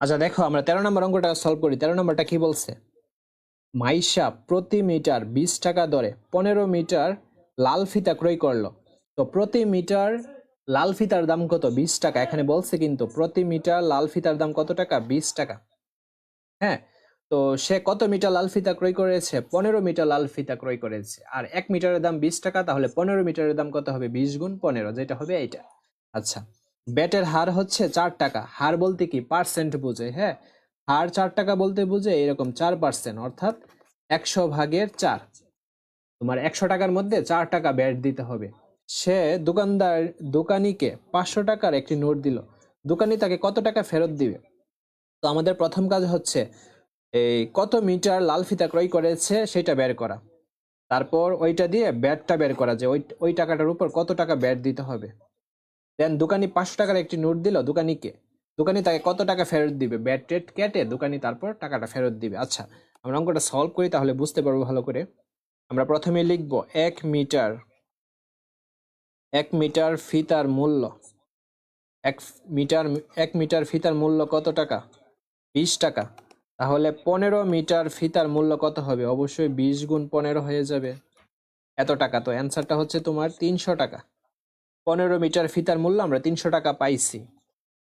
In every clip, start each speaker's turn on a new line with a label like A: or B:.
A: আচ্ছা দেখো, আমরা তেরো নম্বর অঙ্কটা সলভ করি। তেরো নম্বরটা কি বলছে? মাইশা প্রতি মিটার বিশ টাকা দরে পনেরো মিটার লাল ফিতা ক্রয় করল। তো প্রতি মিটার লাল ফিতার দাম কত? বিশ টাকা। এখানে বলছে কিন্তু প্রতি মিটার লাল ফিতার দাম কত টাকা? বিশ টাকা। হ্যাঁ তো সে কত মিটার লাল ফিতা ক্রয় করেছে? পনেরো মিটার লাল ফিতা ক্রয় করেছে। আর এক মিটারের দাম বিশ টাকা, তাহলে পনেরো মিটারের দাম কত হবে? বিশ গুণ পনেরো, যেটা হবে এইটা। আচ্ছা ব্যাটের হার হচ্ছে চার টাকা। হার বলতে কি? পার্সেন্ট বুঝে হ্যাঁ? হার চার টাকা বলতে বুঝে এরকম চার পার্সেন্ট অর্থাৎ একশো ভাগের চার। তোমার একশো টাকার মধ্যে চার টাকা ব্যাট দিতে হবে। সে দোকানদার, দোকানিকে পাঁচশো টাকার একটি নোট দিল। দোকানি তাকে কত টাকা ফেরত দিবে? তো আমাদের প্রথম কাজ হচ্ছে, এই কত মিটার লাল ফিতা ক্রয় করেছে সেটা বের করা। তারপর ওইটা দিয়ে ব্যাটটা বের করা যে ওই ওই টাকাটার উপর কত টাকা ব্যাট দিতে হবে। দেন দোকানি পাঁচশো টাকার একটি নোট দিল, দোকানিকে। দোকানি তাকে কত টাকা ফেরত দিবে? ব্যাট টেট কেটে দোকানি তারপর টাকাটা ফেরত দিবে। আচ্ছা আমরা অঙ্কটা সলভ করি তাহলে বুঝতে পারব ভালো করে। আমরা প্রথমে লিখব এক মিটার এক মিটার ফিতার মূল্য। এক মিটার এক মিটার ফিতার মূল্য কত টাকা? বিশ টাকা। তাহলে পনেরো মিটার ফিতার মূল্য কত হবে? অবশ্যই বিশ গুণ পনেরো হয়ে যাবে। এত টাকা? তো অ্যান্সারটা হচ্ছে তোমার তিনশো টাকা। পনেরো মিটার ফিতার মূল্য আমরা তিনশো টাকা পাইছি।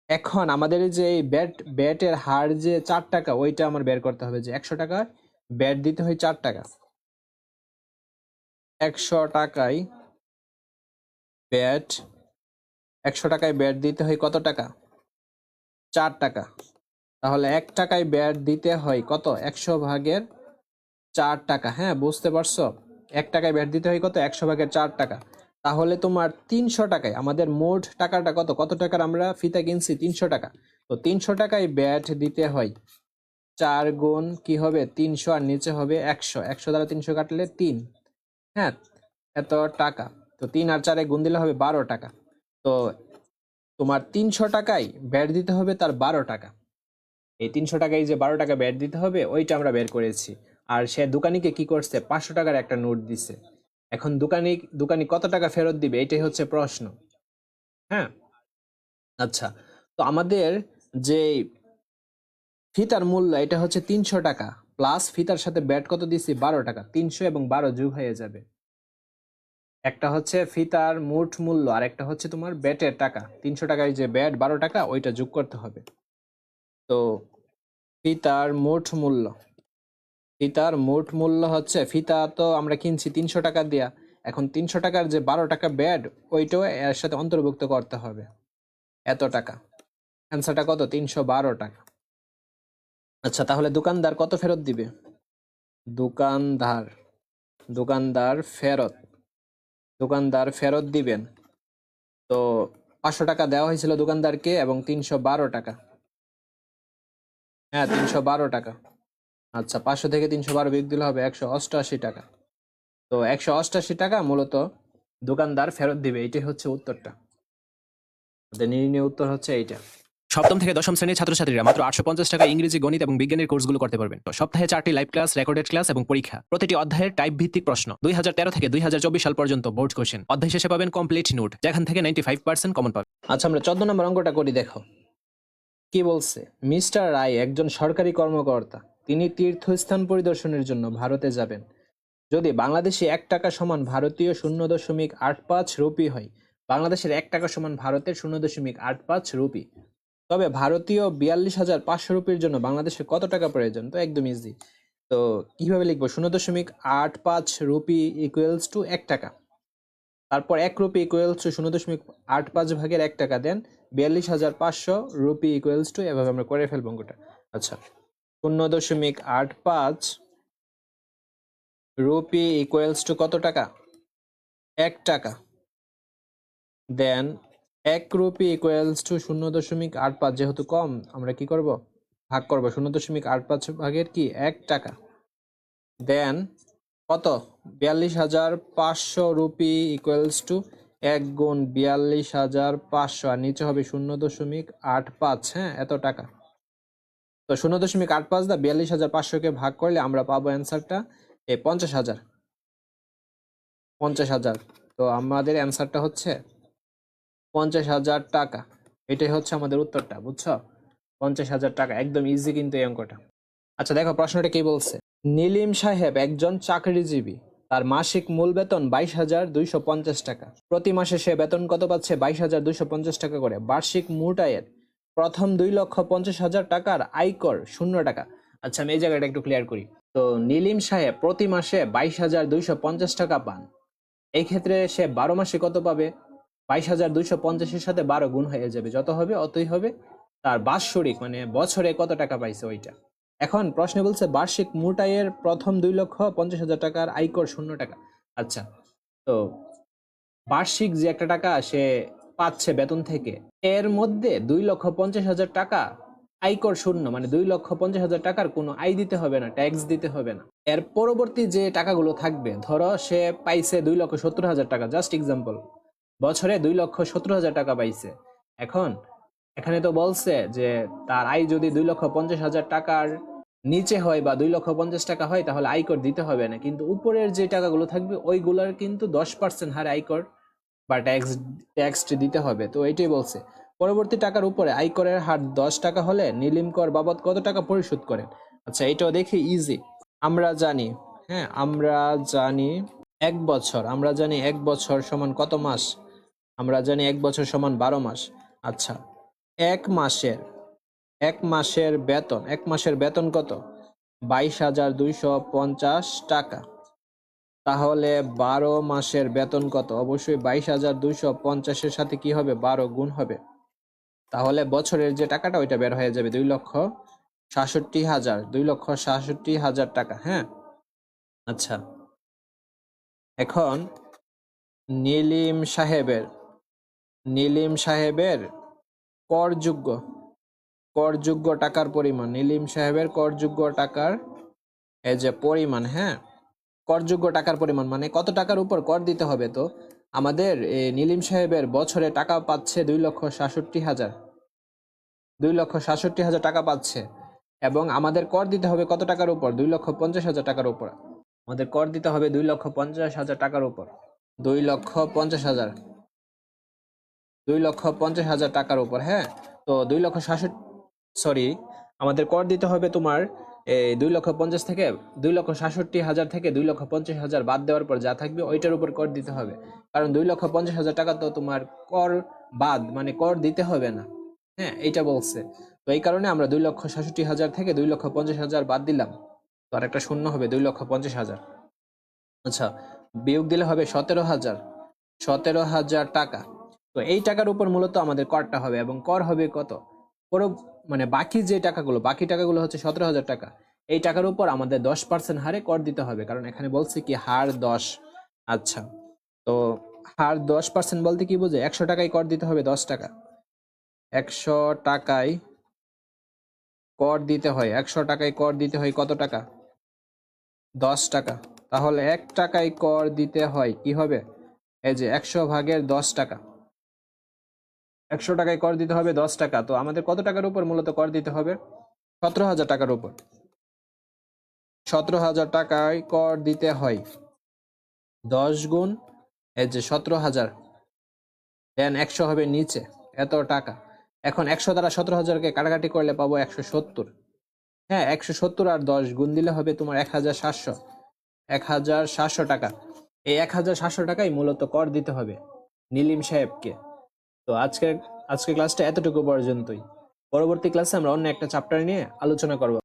A: এখন আমাদের যে ব্যাট, ব্যাটের হার যে চার টাকা, ওইটা আমার বের করতে হবে যে একশো টাকা, ব্যাট দিতে হয় চার টাকা। একশো টাকায় ব্যাট, একশো টাকায় ব্যাট দিতে হয় কত টাকা? চার টাকা। তাহলে এক টাকায় ব্যাট দিতে হয় কত? একশো ভাগের চার টাকা। হ্যাঁ বুঝতে পারছ? এক টাকায় ব্যাট দিতে হয় কত? একশো ভাগের চার টাকা। তাহলে তোমার তিনশো টাকায়, আমাদের মোট টাকাটা কত? কত টাকার আমরা ফিতা কিনছি? তিনশো টাকা। তো তিনশো টাকায় ব্যাট দিতে হয়। চার গুণ কি হবে? তিনশো আর নিচে হবে একশো। একশো দ্বারা তিনশো কাটলে তিন। হ্যাঁ এত টাকা। তো তিন আর চারে গুণ দিলে হবে বারো টাকা। তো তোমার তিনশো টাকায় ব্যাট দিতে হবে তার বারো টাকা। এই তিনশো টাকায় যে বারো টাকা ব্যাট দিতে হবে, ওইটা আমরা বের করেছি। আর সে দোকানিকে কি করছে? পাঁচশো টাকার একটা নোট দিছে। এখন দোকানি দোকানি কত টাকা ফেরত দিবে? এটাই হচ্ছে প্রশ্ন। হ্যাঁ? আচ্ছা তো আমাদের যে ফিতার মূল্য, এটা হচ্ছে তিনশো টাকা। প্লাস ফিতার সাথে ব্যাট কত দিছি? বারো টাকা। তিনশো এবং বারো যোগ হয়ে যাবে। একটা হচ্ছে ফিতার মোট মূল্য, আর একটা হচ্ছে তোমার ব্যাটের টাকা। তিনশো টাকায় যে ব্যাট, বারো টাকা, ওইটা যোগ করতে হবে। তো ফিতার মোট মূল্য। ফিতার মোট মূল্য হচ্ছে, ফিতা তো আমরা কিনছি তিনশো টাকা দিয়া, এখন তিনশো টাকার যে বারো টাকা ব্যাড ওইটাও এর সাথে অন্তর্ভুক্ত করতে হবে। এত টাকা। অ্যান্সারটা কত? তিনশো বারো টাকা। আচ্ছা তাহলে দোকানদার কত ফেরত দিবে? দোকানদার দোকানদার ফেরত। দোকানদার ফেরত দিবেন। তো পাঁচশো টাকা দেওয়া হয়েছিল দোকানদারকে এবং তিনশো বারো টাকা। হ্যাঁ তিনশো বারো টাকা। আচ্ছা পাঁচশো থেকে তিনশো বারো বিয়োগ দিলে হবে একশো অষ্টআশি টাকা। তো একশো অষ্টআশি টাকা মূলত দোকানদার ফেরত দিবে এটাই হচ্ছে উত্তরটা। নির্ণয় উত্তর হচ্ছে এইটা।
B: সপ্তম থেকে দশম শ্রেণির ছাত্রছাত্রীরা মাত্র আটশো পঞ্চাশ টাকা ইংরেজি গণিত এবং বিজ্ঞানের কোর্সগুলো করতে পারবেন। তো সপ্তাহে চারটি লাইভ ক্লাস রেকর্ডেড ক্লাস এবং পরীক্ষা। প্রতিটি অধ্যায়ের টাইপ ভিত্তিক প্রশ্ন। দুই হাজার তেরো থেকে দুই হাজার চব্বিশ সাল পর্যন্ত বোর্ড কোশ্চেন অধ্যায় শেষে পাবেন কমপ্লিট নোট যেখান থেকে নাইনটি ফাইভ পার্সেন্ট কমন পাবেন।
A: আচ্ছা আমরা চোদ্দ নম্বর অঙ্কটা করি দেখো। কি বলছে? মিস্টার রায় একজন সরকারি কর্মকর্তা। তিনি তীর্থস্থান পরিদর্শনের জন্য ভারতে যাবেন। যদি বাংলাদেশে এক টাকা সমান ভারতীয় শূন্য দশমিক আট পাঁচ রুপি হয়, বাংলাদেশের এক টাকা সমান ভারতের শূন্য দশমিক আট পাঁচ রুপি। তবে ভারতীয় বিয়াল্লিশ হাজার পাঁচশো রুপির জন্য বাংলাদেশে কত টাকা প্রয়োজন? তো একদম ইজি তো কীভাবে লিখব? শূন্য দশমিক আট পাঁচ রুপি ইকুয়েলস টু এক টাকা। তারপর এক রুপি ইকুয়েলস টু শূন্য দশমিক আট পাঁচ ভাগের এক টাকা দেন। বিয়াল্লিশ হাজার পাঁচশো রুপি ইকুয়েলস টু এভাবে আমরা করে ফেলব অঙ্কটা। আচ্ছা। শূন্য দশমিক আট পাঁচ রুপি ইকুয়ালস টু কত টাকা? এক টাকা। দেন এক রুপি ইকুয়ালস টু শূন্য দশমিক আট পাঁচ, যেহেতু কম, আমরা কি করব? ভাগ করব। শূন্য দশমিক আট পাঁচ ভাগের কি? এক টাকা। দেন কত? বিয়াল্লিশ হাজার পাঁচশো রুপি ইকুয়ালস টু এক গুণ বিয়াল্লিশ হাজার পাঁচশো, আর নিচে হবে শূন্য দশমিক আট পাঁচ হ্যাঁ এত টাকা। তো শূন্য দশমিক আট পাঁচ দা বিয়াল্লিশ হাজার পাঁচশোকে ভাগ করলে আমরা পাবো অ্যান্সারটা এই পঞ্চাশ হাজার। পঞ্চাশ হাজার। তো আমাদের অ্যান্সারটা হচ্ছে পঞ্চাশ হাজার টাকা। এটাই হচ্ছে আমাদের উত্তরটা, বুঝছ? পঞ্চাশ হাজার টাকা, একদম ইজি কিন্তু এই অঙ্কটা। আচ্ছা দেখো প্রশ্নটা কি বলছে? নীলিম সাহেব, একজন চাকরিজীবী, তার মাসিক মূল বেতন বাইশ হাজার দুইশো পঞ্চাশ টাকা। প্রতি মাসে সে বেতন কত পাচ্ছে? বাইশ হাজার দুইশো পঞ্চাশ টাকা করে। বার্ষিক মোট আয়ের প্রথম দুই লক্ষ পঞ্চাশ হাজার টাকার আয়কর শূন্য টাকা। আচ্ছা আমি এই জায়গাটা একটু ক্লিয়ার করি। তো নীলিম সাহেব প্রতি মাসে বাইশ হাজার দুইশো পঞ্চাশ টাকা পান। এই ক্ষেত্রে সে বারো মাসে কত পাবে? বাইশ হাজার দুইশো পঞ্চাশের সাথে বারো গুণ হয়ে যাবে। যত হবে, অতই হবে। তার বাৎসরিক মানে বছরে কত টাকা পাইছে ওইটা? এখন প্রশ্নে বলছে, বার্ষিক মোট প্রথম দুই লক্ষ পঞ্চাশ হাজার টাকার আয়কর শূন্য টাকা। আচ্ছা তো বার্ষিক যে একটা টাকা সে পাচ্ছে বেতন থেকে। এর মধ্যে দুই লক্ষ পঞ্চাশ হাজার টাকা আয়কর শূন্য মানে দুই লক্ষ পঞ্চাশ হাজার টাকার কোনো আয় দিতে হবে না ট্যাক্স দিতে হবে না। এর পরবর্তী যে টাকাগুলো থাকবে, ধরো সে পাইছে দুই লক্ষ সত্তর হাজার টাকা জাস্ট এক্সাম্পল বছরে দুই লক্ষ সত্তর হাজার টাকা পাইছে। এখন, এখানে তো বলছে যে তার আয় যদি দুই লক্ষ পঞ্চাশ হাজার টাকার নিচে হয় বা দুই লক্ষ পঞ্চাশ টাকা হয়, তাহলে আয়কর দিতে হবে না। কিন্তু উপরের যে টাকাগুলো থাকবে, ওইগুলোর কিন্তু দশ পার্সেন্ট হারে আয়কর বা ট্যাক্স ট্যাক্স দিতে হবে। তো এইটাই বলছে। পরবর্তী টাকার উপরে আয়করের হার দশ টাকা হলে নীলিম কর বাবদ কত টাকা পরিশোধ করেন? আচ্ছা এটাও দেখি ইজি আমরা জানি হ্যাঁ আমরা জানি এক বছর, আমরা জানি এক বছর সমান কত মাস? আমরা জানি এক বছর সমান বারো মাস। আচ্ছা এক মাসের এক মাসের বেতন, এক মাসের বেতন কত? বাইশ হাজার দুইশো পঞ্চাশ টাকা। তাহলে বারো মাসের বেতন কত? অবশ্যই বাইশ হাজার দুইশো পঞ্চাশের সাথে কি হবে? বারো গুণ হবে। তাহলে বছরের যে টাকাটা, ওইটা বের হয়ে যাবে দুই লক্ষ সাতষট্টি হাজার। দুই লক্ষ সাতষট্টি হাজার টাকা হ্যাঁ? আচ্ছা। এখন নীলিম সাহেবের নীলিম সাহেবের করযোগ্য করযোগ্য টাকার পরিমাণ, নীলিম সাহেবের করযোগ্য টাকার এই যে পরিমাণ হ্যাঁ? করযোগ্য টাকার পরিমাণ মানে কত টাকার উপর কর দিতে হবে তো? আমাদের নীলিম সাহেবের বছরে টাকা পাচ্ছে দুই লক্ষ সাতষট্টি হাজার। দুই লক্ষ সাতষট্টি হাজার টাকা পাচ্ছে। এবং আমাদের কর দিতে হবে কত টাকার উপর? দুই লক্ষ পঞ্চাশ হাজার টাকার উপর। আমাদের কর দিতে হবে দুই লক্ষ পঞ্চাশ হাজার টাকার উপর। দুই লক্ষ পঞ্চাশ হাজার। দুই লক্ষ পঞ্চাশ হাজার টাকার উপর হ্যাঁ? তো দুই লক্ষ সাতষট্টি, সরি, আমাদের কর দিতে হবে তোমার দুই লক্ষ পঞ্চাশ থেকে দুই লক্ষ সাতষট্টি হাজার থেকে দুই লক্ষ পঞ্চাশ হাজার বাদ দেওয়ার পর যা থাকবে ওইটার উপর কর দিতে হবে। কারণ দুই লক্ষ পঞ্চাশ হাজার টাকা তো তোমার কর বাদ মানে কর দিতে হবে না। হ্যাঁ এইটা বলছে। তো এই কারণে আমরা দুই লক্ষ সাতষট্টি হাজার থেকে দুই লক্ষ পঞ্চাশ হাজার বাদ দিলাম। তো আর একটা শূন্য হবে, দুই লক্ষ পঞ্চাশ হাজার। আচ্ছা বিয়োগ দিলে হবে সতেরো হাজার। সতেরো হাজার টাকা। তো এই টাকার উপর মূলত আমাদের করটা হবে এবং কর হবে কত? পুরো মানে বাকি যে টাকাগুলো, বাকি টাকাগুলো হচ্ছে সতেরো হাজার টাকা, এই টাকার উপর আমাদের দশ পার্সেন্ট হারে কর দিতে হবে। কারণ এখানে বলছে কি, হার দশ। আচ্ছা তো হার দশ পার্সেন্ট বলতে কি বোঝে? একশো টাকায় কর দিতে হবে দশ টাকা। একশো টাকায় কর দিতে হয়। একশো টাকায় কর দিতে হয় কত টাকা? দশ টাকা। তাহলে এক টাকায় কর দিতে হয় কি হবে? এই যে একশো ভাগের দশ টাকা। একশো টাকায় কর দিতে হবে, দশ টাকা। তো আমাদের কত টাকার উপর মূলত কর দিতে হবে? সতেরো হাজার টাকার উপর। সতেরো হাজার টাকায় কর দিতে হয়। দশ গুণ, এই যে সতেরো হাজার দেন একশো হবে নিচে। এত টাকা। এখন একশো দ্বারা সতেরো হাজারকে কাটাকাটি করলে পাবো একশো সত্তর। হ্যাঁ একশো সত্তর আর দশ গুণ দিলে হবে তোমার এক হাজার সাতশো। এক হাজার সাতশো টাকা। এই এক হাজার সাতশো টাকাই মূলত কর দিতে হবে, নীলিম সাহেবকে। তো আজকে আজকে ক্লাসটা এতটুকু পর্যন্তই। পরবর্তী ক্লাসে আমরা অন্য একটা চ্যাপ্টার নিয়ে আলোচনা করব।